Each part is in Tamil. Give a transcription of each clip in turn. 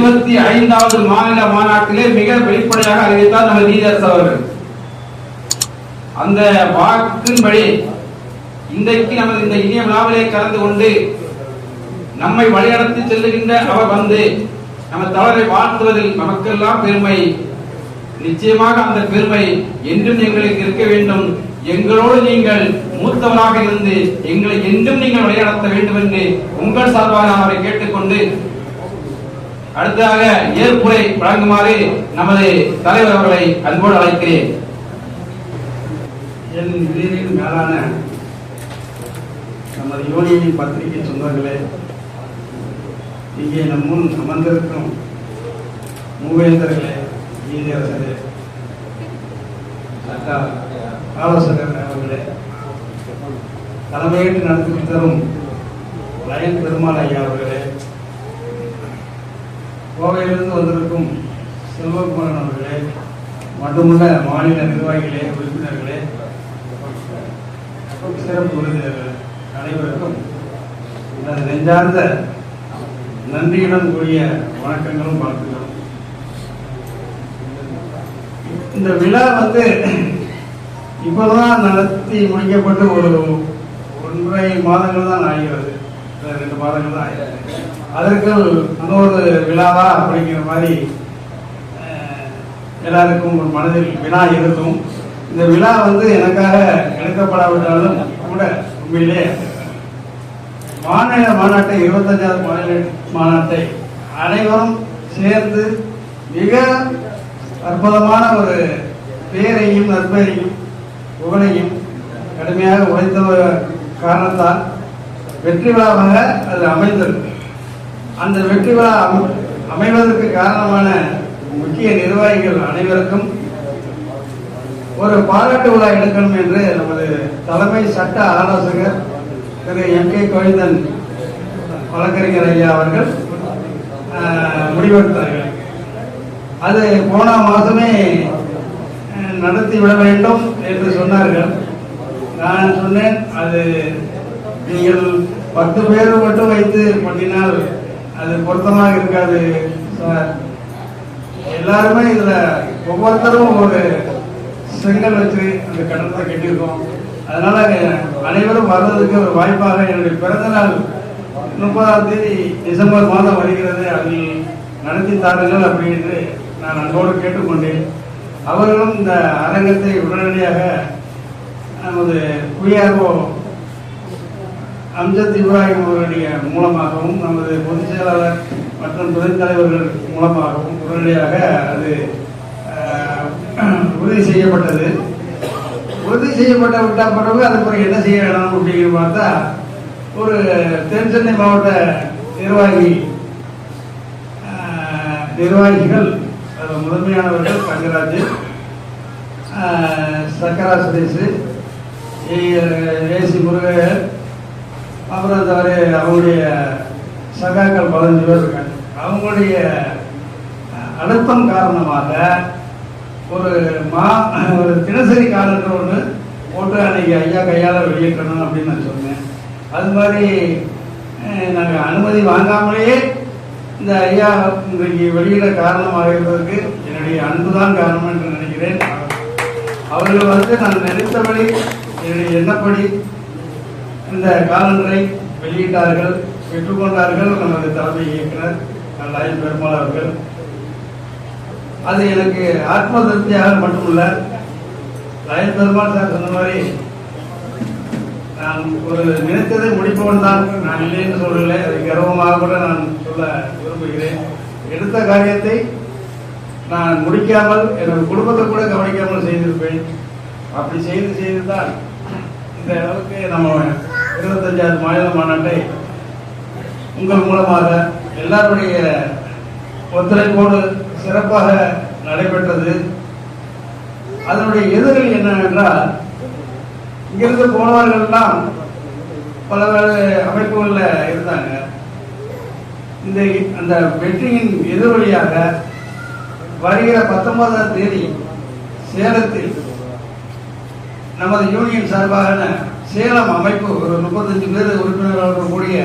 இருபத்தி ஐந்தாவது மாநில மாநாட்டிலே மிக வெளிப்படையாக அறிவித்தார் நம்ம நீதரசு அவர்கள். அந்த வாக்கின்படி இன்றைக்கு நமது இந்த இனிய விழாவிலே கலந்து கொண்டு நம்மை வழிநடத்தி செல்லுகின்ற அவர் வந்து நம்ம தவறை வாழ்த்துவதில் நமக்கெல்லாம் பெருமை. நிச்சயமாக அந்த பெருமை என்றும் எங்களுக்கு இருக்க வேண்டும். எங்களோடு நீங்கள் மூத்தவராக இருந்து எங்களை என்றும் நீங்கள் வழிநடத்த வேண்டும் என்று உங்கள் சார்பாக அவரை கேட்டுக்கொண்டு அடுத்ததாக ஏற்புரை வழங்குமாறு நமது தலைவர் அவர்களை அன்போடு அழைக்கிறேன். என் உயிரின் மேலான நமது யூனியனின் பத்திரிகை சொந்தங்களே இங்கே நம் முன் அமர்ந்திருக்கும் மூவேந்தர்களே நீதியரசரே சட்ட ஆலோசகர் அவர்களே தலைமையிட்டு நடத்தி தரும் லயன் பெருமாள் ஐயா அவர்களே கோவையிலிருந்து வந்திருக்கும் செல்வகுமாரன் அவர்களே மட்டுமல்ல மாநில நிர்வாகிகளே உறுப்பினர்களே சிறப்பு விருந்தினர்கள் அனைவருக்கும் எனது நெஞ்சார்ந்த நன்றியுடன் கூடிய வணக்கங்களும் வாழ்த்துக்களும். இந்த விழா வந்து இப்போதான் நடத்தி முடிக்கப்பட்டு ஒரு ஒன்றரை மாதங்கள் தான் ஆகிறது. ரெண்டு மாதங்கள் தான் ஆகிறது அதற்கு இன்னொரு விழாவா அப்படிங்கிற மாதிரி எல்லாருக்கும் ஒரு மனதில் விழா இருக்கும் இந்த விழா வந்து எனக்காக எடுக்கப்படாவிட்டாலும் கூட உண்மையிலே மாநில மாநாட்டை இருபத்தஞ்சாவது மாநில மாநாட்டை அனைவரும் சேர்ந்து மிக அற்புதமான ஒரு பேரையும் நற்பெயரையும் புகழையும் கடுமையாக உழைத்த காரணத்தால் வெற்றி விழாவாக அது அமைந்திருக்கு அந்த வெற்றி விழா அமை- அமைவதற்கு காரணமான முக்கிய நிர்வாகிகள் அனைவருக்கும் ஒரு பாராட்டு விழா எடுக்கணும் என்று நமது தலைமை சட்ட ஆலோசகர் திரு எம் கே கோவிந்தன் வழக்கறிஞர் ஐயா அவர்கள் முடிவெடுத்தார்கள். அது போன மாதமே நடத்தி விட வேண்டும் என்று சொன்னார்கள். நான் சொன்னேன் அது நீங்கள் பத்து பேர் மட்டும் வைத்து பண்ணினால் அது பொருத்தமாக இருக்காது சார். எல்லாருமே இதுல ஒவ்வொருத்தரும் ஒரு செங்கல் வச்சு அந்த கடத்தை கட்டியிருக்கோம். அதனால அனைவரும் வர்றதுக்கு ஒரு வாய்ப்பாக என்னுடைய பிறந்த நாள் முப்பதாம் தேதி டிசம்பர் மாதம் வருகிறது. அதில் நடத்தி தாருங்கள் அப்படின்னு நான் அன்போடு கேட்டுக்கொண்டேன். அவர்களும் இந்த அரங்கத்தை உடனடியாக நமது குடியார்வோ அம்ஜத் இப்ராஹிம் அவர்களுடைய மூலமாகவும் நமது பொதுச் செயலாளர் மற்றும் துணைத் தலைவர்கள் மூலமாகவும் உடனடியாக அது உறுதி செய்யப்பட்டது. உறுதி செய்யப்பட்ட விட்ட பிறகு அதுக்கு பிறகு என்ன செய்ய வேணும் அப்படின்னு பார்த்தா ஒரு தென் சென்னை மாவட்ட நிர்வாகி நிர்வாகிகள் அதில் முதன்மையானவர்கள் தங்கராஜ் சக்கரா சுரேஷ் ஏசி முருகன் அப்புறம் தவிர அவங்களுடைய சகாக்கள் பதினஞ்சு பேர் இருக்காங்க. அவங்களுடைய அழுத்தம் காரணமாக ஒரு மா ஒரு தினசரி காலண்டர் ஒன்று போட்டு அன்னைக்கு ஐயா கையால் வெளியிட்டணும் அப்படின்னு நான் சொன்னேன். அது மாதிரி நாங்கள் அனுமதி வாங்காமலேயே இந்த ஐயா இன்றைக்கு வெளியிட காரணமாக இருப்பதற்கு என்னுடைய அன்பு தான் காரணம் என்று நினைக்கிறேன். அவர்கள் வந்து நான் நினைத்தபடி என்னுடைய எண்ணப்படி இந்த காலண்டரை வெளியிட்டார்கள் பெற்றுக்கொண்டார்கள் நமது தலைமை இயக்குனர் லயன் பெருமாள் அவர்கள். அது எனக்கு ஆத்ம திருப்தியாக மட்டுமல்ல லயன் பெருமாள் சார் சொன்ன மாதிரி நான் ஒரு நினைத்ததை முடிப்பவன் தான். நான் இல்லை என்று சொல்லலை அது கர்வமாக கூட நான் சொல்ல விரும்புகிறேன். எடுத்த காரியத்தை நான் முடிக்காமல் எனது குடும்பத்தை கூட கவனிக்காமல் செய்திருப்பேன். அப்படி செய்து செய்து தான் இந்த அளவுக்கு நம்ம இருபத்தஞ்சாவது மாநில மாநாட்டை உங்கள் மூலமாக எல்லாருடைய ஒத்துழைப்போடு சிறப்பாக நடைபெற்றது. அதனுடைய எதிரில் என்னவென்றால் இங்கிருந்து போனவர்கள்லாம் பல அமைப்புகளில் இருந்தாங்க. இந்த அந்த வெற்றியின் எதிர்வழியாக வருகிற பத்தொன்பதாம் தேதி சேலத்தில் நமது யூனியன் சார்பாக சேலம் அமைப்பு ஒரு முப்பத்தஞ்சு பேர் உறுப்பினர்களோடு கூடிய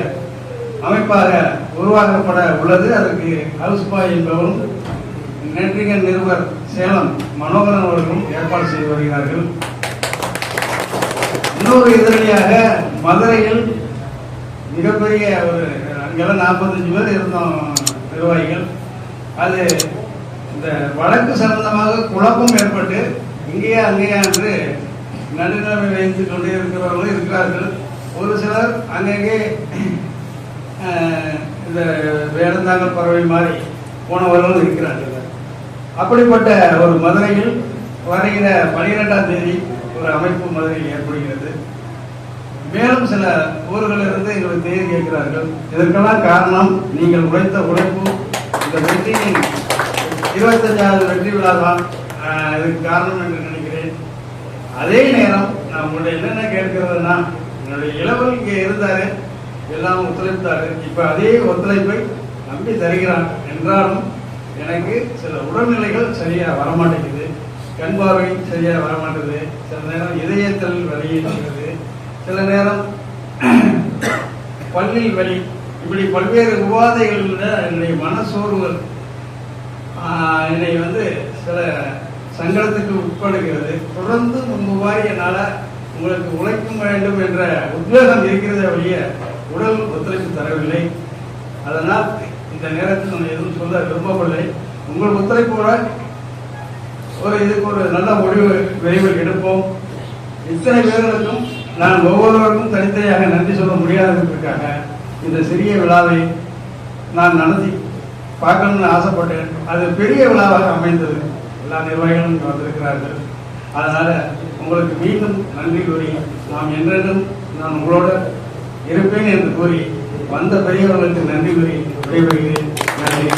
அமைப்பாக உருவாக்கப்பட உள்ளது. அதற்கு அல்ஸ்பா என்பவரும் நெற்றிகன் நிருபர் சேலம் மனோகரன் அவர்களும் ஏற்பாடு செய்து வருகிறார்கள். இன்னொரு எதிரணியாக மதுரையில் மிகப்பெரிய ஒரு அங்கெல்லாம் நாற்பத்தஞ்சு பேர் இருந்தோம் நிர்வாகிகள். அது இந்த வழக்கு சம்பந்தமாக குழப்பம் ஏற்பட்டு இங்கேயா அங்கேயா என்று நடுநிலைமை வைத்து கொண்டே இருக்கிறவர்கள் இருக்கிறார்கள். ஒரு சிலர் அங்கங்கே இந்த வேடந்தாங்கல் பறவை மாதிரி போனவர்களும் இருக்கிறார்கள். அப்படிப்பட்ட ஒரு மதுரையில் வருகிற பனிரெண்டாம் தேதி ஒரு அமைப்பு மதுரையில் ஏற்படுகிறது. மேலும் சில ஊர்களிலிருந்து எங்களுக்கு தேதி கேட்கிறார்கள். இதற்கெல்லாம் காரணம் நீங்கள் உழைத்த உழைப்பு இந்த வெற்றியின் இருபத்தஞ்சாவது வெற்றி விழா தான் ஆஹ், இதுக்கு காரணம் என்று அதே நேரம் நான் உங்களுடைய என்னென்ன கேட்கிறதுன்னா என்னுடைய இளவல் இங்கே இருந்தாரு எல்லாம் ஒத்துழைத்தாரு. இப்ப அதே ஒத்துழைப்பை நம்பி தருகிறான் என்றாலும் எனக்கு சில உடல்நிலைகள் சரியா வரமாட்டேங்குது. கண் பார்வை சரியா வரமாட்டேங்குது. சில நேரம் இதயத்தில் வலி இருக்கிறது. சில நேரம் பல்லில் வலி. இப்படி பல்வேறு உபாதைகளில் என்னுடைய மனசோர்வுகள் என்னை வந்து சில சங்கடத்துக்கு உட்படுகிறது. தொடர்ந்து முன்பு மாதிரி என்னால் உங்களுக்கு உழைக்க வேண்டும் என்ற உத்வேகம் இருக்கிறதே ஒழிய உடல் ஒத்துழைப்பு தரவில்லை. அதனால் இந்த நேரத்தில் நான் எதுவும் சொல்ல விரும்பவில்லை. உங்கள் ஒத்துழைப்போட ஒரு இதுக்கு ஒரு நல்ல முடிவு விரைவில் எடுப்போம். இத்தனை பேர்களுக்கும் நான் ஒவ்வொருவருக்கும் தனித்தனியாக நன்றி சொல்ல முடியாததற்காக இந்த சிறிய விழாவை நான் நடத்தி பார்க்கணும்னு ஆசைப்பட்டேன். அது பெரிய விழாவாக அமைந்தது. எல்லா நிர்வாகிகளும் வந்திருக்கிறார்கள். அதனால உங்களுக்கு மீண்டும் நன்றி கூறி நாம் என்றென்றும் நான் உங்களோட இருப்பேன் என்று கூறி வந்த பெரியவர்களுக்கு நன்றி கூறி விடைபெறுகிறேன். நன்றி.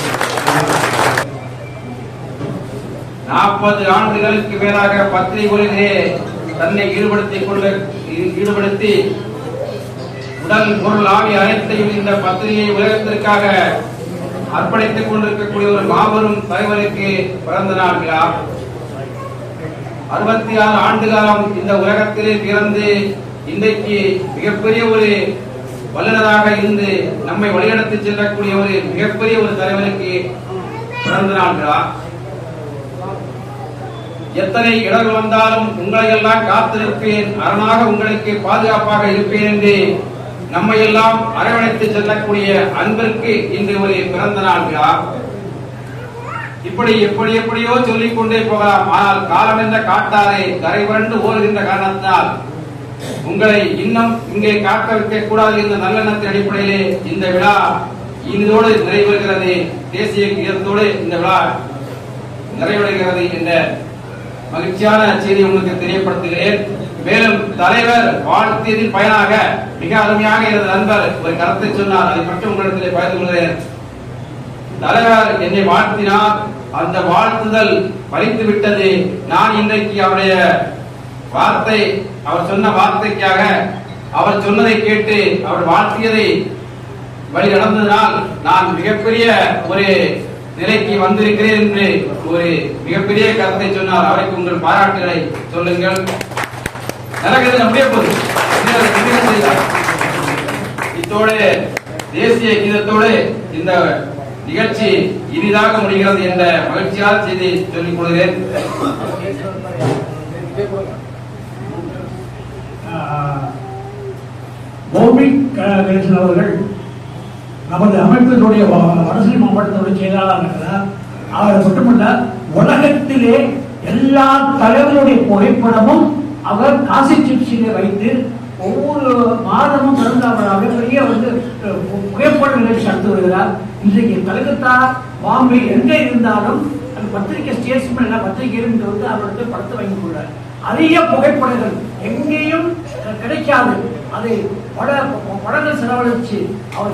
நாற்பது ஆண்டுகளுக்கு மேலாக பத்திரிகை உலகிலே தன்னை ஈடுபடுத்திக் கொள்ள ஈடுபடுத்தி உடல் பொருள் ஆவி அனைத்தையும் இந்த பத்திரிகை உலகத்திற்காக அர்ப்பணித்துக் கொண்டிருக்கக்கூடிய ஒரு மாபெரும் தலைவருக்கு பிறந்த நாள் விழா. அறுபத்தி ஆறு ஆண்டு காலம் இந்த உலகத்திலே பிறந்து இன்றைக்கு மிகப்பெரிய ஒரு வல்லுநராக இருந்து நம்மை வழிநடத்தி செல்லக்கூடிய ஒரு மிகப்பெரிய ஒரு தலைவருக்கு பிறந்த நாள் விழா. எத்தனை இடர்கள் வந்தாலும் உங்களை எல்லாம் காத்திருப்பேன். அரணாக உங்களுக்கு பாதுகாப்பாக இருப்பேன் என்று நம்மை எல்லாம் அரவணைத்து செல்லக்கூடிய அன்பிற்கு இன்று ஒரு பிறந்த நாள் விழா. இப்படி எப்படி எப்படியோ சொல்லிக் கொண்டே போகலாம். ஆனால் காலம் என்ற காட்டாரை கரை புரண்டு ஓடுகின்ற காரணத்தால் உங்களை இன்னும் இங்கே காக்க வைக்க கூடாது என்ற நல்லெண்ணத்தின் அடிப்படையிலே இந்த விழா இதோடு நிறைவேறுகிறது. தேசிய கீதத்தோடு இந்த விழா நிறைவடைகிறது என்ற மகிழ்ச்சியான செய்தி உங்களுக்கு தெரியப்படுத்துகிறேன். மேலும் தலைவர் வாழ்த்தியதின் பயனாக மிக அருமையாக எனது நண்பர் ஒரு கருத்தை சொன்னார். அதை பற்றி உங்களிடத்திலே பகிர்ந்து கொள்கிறேன். தலைவர் என்னை வாழ்த்தினார். அந்த வாழ்த்துதல் பறித்து விட்டது. நான் இன்றைக்கு அவருடைய வார்த்தை அவர் சொன்ன வார்த்தைக்காக அவர் சொன்னதை கேட்டு அவர் வாழ்த்தியதை வழி நடந்ததனால் நான் மிகப்பெரிய ஒரு நிலைக்கு வந்திருக்கிறேன் என்று ஒரு மிகப்பெரிய கருத்தை சொன்னார். அவருக்கு உங்கள் பாராட்டுகளை சொல்லுங்கள். நடக்கிறது அப்படியே போகுது. இத்தோடு தேசிய கீதத்தோடு இந்த நிகழ்ச்சி இனிதாக முடிகிறது என்ற மகிழ்ச்சியால் செய்தி சொல்லிக் கொள்கிறேன். கணேசன் அவர்கள் நமது அமைப்பினுடைய வ- அரசியல் மாவட்டத்தினுடைய செயலாளர் இருக்கிறார். அவர் மட்டுமல்ல உலகத்திலே எல்லா தலைவருடைய புகைப்படமும் அவர் காசி சிப்ஸிலே வைத்து ஒவ்வொரு மாதமும் வந்து அவர் வந்து புகைப்பட நிகழ்ச்சி நடத்தி வருகிறார். இன்றைக்கு கலகத்தா பாம்பே எங்கே இருந்தாலும் அந்த பத்திரிகை ஸ்டேஷன் பத்திரிகையில் வந்து அவருக்கு படத்தை வாங்கி கொள்றார் அரிய புகைப்படங்கள் எங்கேயும் கிடைக்காது. அதை பட படங்கள் செலவழிச்சு அவர்